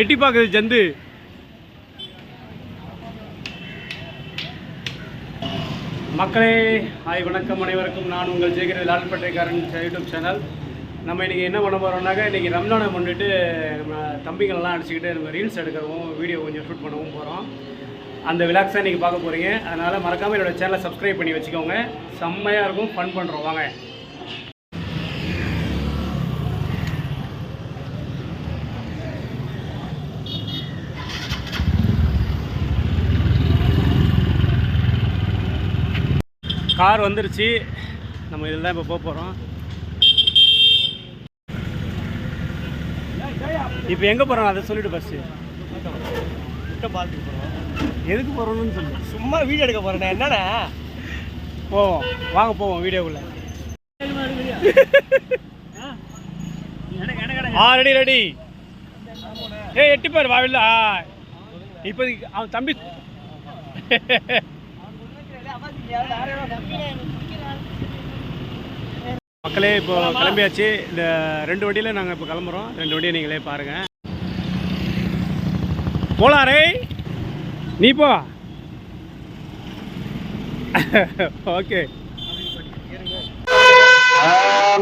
எட்டி பார்க்குது ஜந்து. மக்களே ஹாய் வணக்கம் அனைவருக்கும். நான் உங்கள் ஜெயகிரி லால்பட்டைக்காரன் யூடியூப் சேனல். நம்ம இன்றைக்கி என்ன பண்ண போகிறோம்னாக்கா இன்றைக்கி ரம்ஜானை முன்னிட்டு நம்ம தம்பிகளெல்லாம் அடிச்சுக்கிட்டு நம்ம ரீல்ஸ் எடுக்கவும் வீடியோ கொஞ்சம் ஷூட் பண்ணவும் போகிறோம் அந்த விலாக்ஸாக இன்றைக்கி பார்க்க போகிறீங்க அதனால் மறக்காமல் என்னோட சேனலை சப்ஸ்கிரைப் பண்ணி வச்சுக்கோங்க. செம்மையாக இருக்கும் ஃபன் பண்ணுறோம் வாங்க. கார் வந்துருச்சு. நம்ம இதில் தான் இப்போ போக போகிறோம். இப்போ எங்கே போகிறோம்? அதை சொல்லிட்டு பஸ்ஸு எதுக்கு போகிறோம்னு சொல்லு. சும்மா வீடியோ எடுக்க போறேன் என்னடா போவோம். வாங்க போவோம் வீடியோக்குள்ள. ஆ ரெடி ரெடி. ஏய் எட்டி பாரு வாவில்ல இப்போதைக்கு அவன் தம்பி மக்களே இப்போ கிளம்பியாச்சு. இந்த ரெண்டு வண்டியில் நாங்கள் இப்போ கிளம்புறோம். ரெண்டு வண்டியை நீங்களே பாருங்கள் போலாம் ரே நீ போ. ஓகே.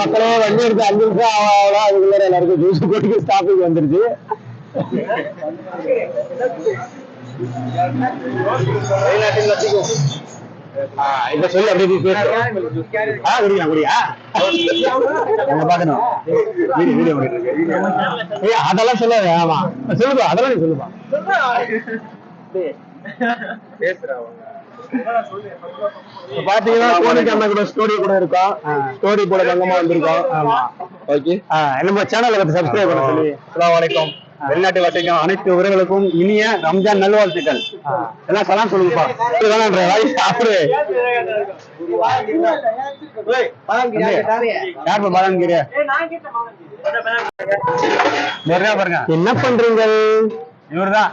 மக்களே வண்டி எடுத்து அஞ்சு நிமிஷம் ஆகும் அதுக்குள்ள எல்லாருக்கும் ஜூஸ் குடிக்க ஸ்டாப்பிங் வந்துருச்சு. இப்ப சொல்லி அப்படியே பேசு. ஆ குடிக்கலாம் குடியா? அங்க பாக்கணும் வீடியோ வீடியோ பண்ணிட்டு இருக்கு? ஏய் அதெல்லாம் சொல்லாத ஆமா. சொல்லுப்பா அதெல்லாம் நீ சொல்லுப்பா. இப்ப பாத்தீங்கன்னா கோனிக்கு அண்ணா கூட ஸ்டோரி கூட இருக்கோம். ஸ்டோரி போட தங்கமா வந்திருக்கோம். ஆமா. ஓகே நம்ம சேனலை பத்தி சப்ஸ்கிரைப் பண்ண சொல்லி. அஸ்ஸலாமு அலைக்கும். வெளிநாட்டு வசிக்கும் அனைத்து உறவுகளுக்கும் இனிய ரம்ஜான் நல்வாழ்த்துக்கள். எல்லாம் சலாம் சொல்லுங்கப்பா. யார் பாலாங்கிற பாருங்க. என்ன பண்றீங்க இவர்தான்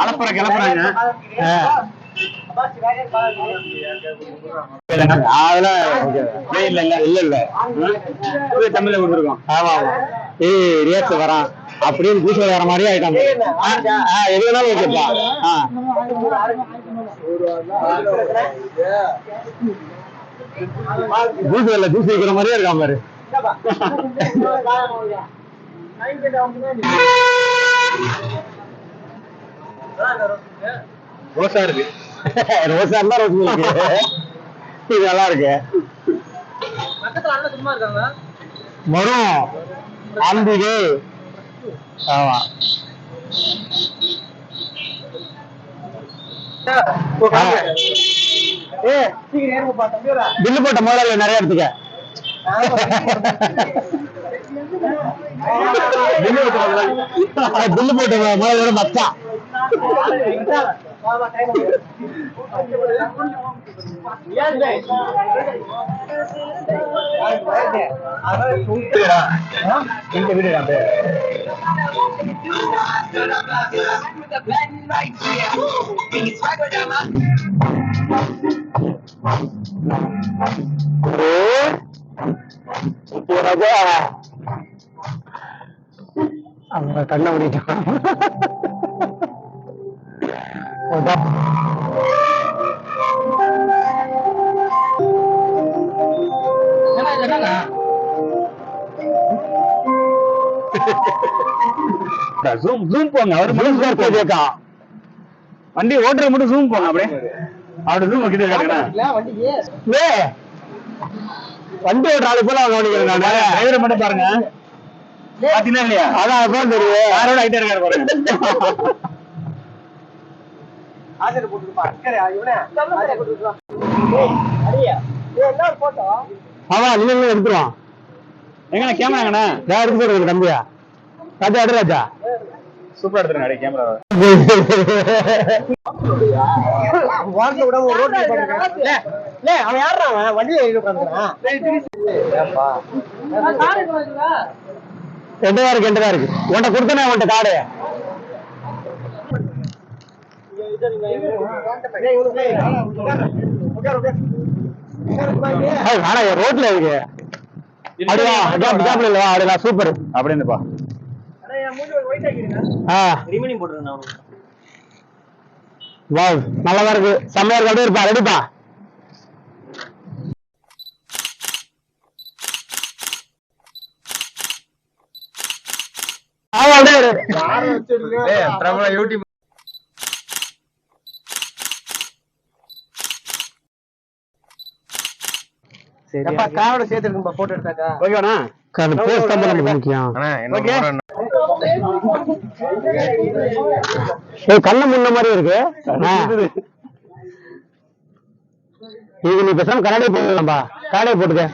அலப்புற கிளப்புறாங்க. இல்ல இல்ல வரான் அப்படின்னு பூச வர மாதிரி ஆயிட்டாங்க எது வேணாலும் ஓகேப்பா ஜூஸ் இல்ல ஜூஸ் வைக்கிற மாதிரியே இருக்கான் பாரு ரோசா இருக்கு ரோசா இருந்தா ரோஸ் மில்க் இது நல்லா இருக்கு. மரம் அம்பிகை. ஆமா. பில்லு போட்ட மாடல் நிறைய எடுத்துக்க. பில்லு போட்ட மாடலோட மச்சான். இந்த வீடு நான் பேர் அவங்க கண்ணை முடிட்டான் ஜூம் ஜூம் போங்க. அவர் மட்டும் போயிருக்கா வண்டி ஓட்டுற மட்டும் ஜூம் போங்க அப்படியே. அவரோட ஜூம் கிட்ட இருக்காங்க வண்டி ஓட்டுற ஆளு போல கவனிக்கிறேன் நான். டிரைவரை மட்டும் பாருங்க. பாத்தீங்கன்னா இல்லையா? அதான் அதான் தெரியும் யாரோட ஐட்டம் இருக்காரு பாருங்க. ஆமா நீங்க எடுத்துருவான். எங்கண்ணா கேமரா எங்கண்ணா? நான் எடுத்து போடுறது தம்பியா? ராஜா எடு ராஜா. சூப்பரா எடுத்துருங்க அடி கேமரா வாங்க விட ஒரு ரோட்ல லே அவன் யாரா அவன் வண்டியில ஏறி உட்கார்ந்துறான் ரெண்டுதா இருக்கு ரெண்டுதா இருக்கு. உன்கிட்ட கொடுத்தனே உன்கிட்ட காடு ரோட்ல இருக்கு. சூப்பர் அப்படி இருந்துப்பா ஆ வாவ் நல்லாதான் இருக்கு. செம்மையா இருக்கு. அப்படியே இருப்பா ரெடிப்பா ஆமா அப்படியே. பிரபல யூடியூப் காரோட சேர்த்து இருக்கும்பா போட்டோ எடுத்தாக்கா? ஓகேண்ணா பேஸ் தான் நமக்கு முக்கியம் ஓகே. ஏய் கண்ணு முன்ன மாதிரி இருக்கு. இது நீ பேசாம கண்ணாடி போடலாம்பா கண்ணாடி போட்டுக்க.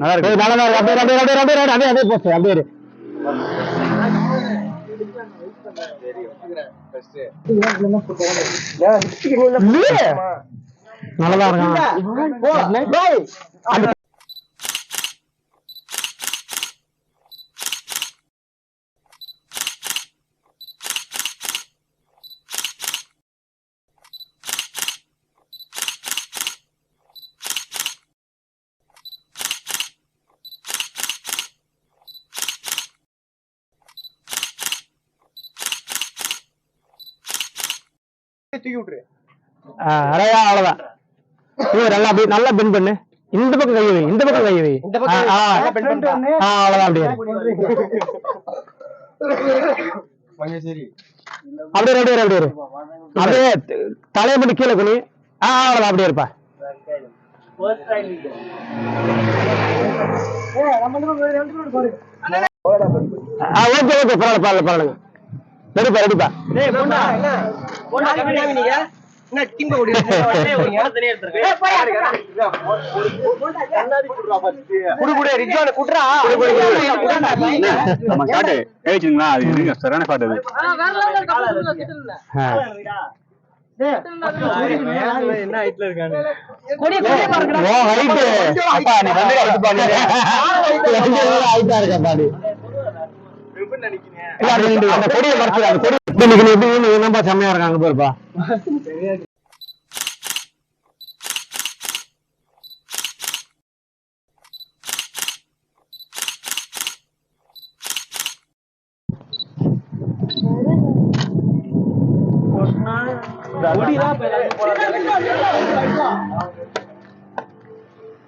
நல்லா ஏய், நல்லா இருக்கு. அப்படியே அப்படியே அப்படியே அப்படியே அப்படியே அப்படியே போச்சு அப்படியே. நல்லதா இருக்கான். அந்த- ஆ, அரையா அவ்வளவுதான். நல்லா அப்படி நல்லா பெண்ட் பண்ணு. இந்த பக்கம் கை வை இந்த பக்கம் கை வை. ஆ, ஆ, ஆ, அவ்வளவுதான் அப்படியே. அப்படியே அப்படியே இரு, அப்படியே. அப்படியே தலையை மட்டும் கீழே குனி ஆ அவ்வளவுதான் அப்படியே இருப்பா. ஆ ஓகே ஓகே பரவாயில்ல பரவாயில்ல பரவாயில்ல ரெடிப்பா ரெடிப்பா சரியான அது ஆ. ஓ, height. அப்பா, நீ வந்து ஆ இருக்கப்பா நீ. இல்ல, அது அந்த கொடியை அந்த கொடி எப்படி செம்மையா இருக்காங்க பாருப்பா.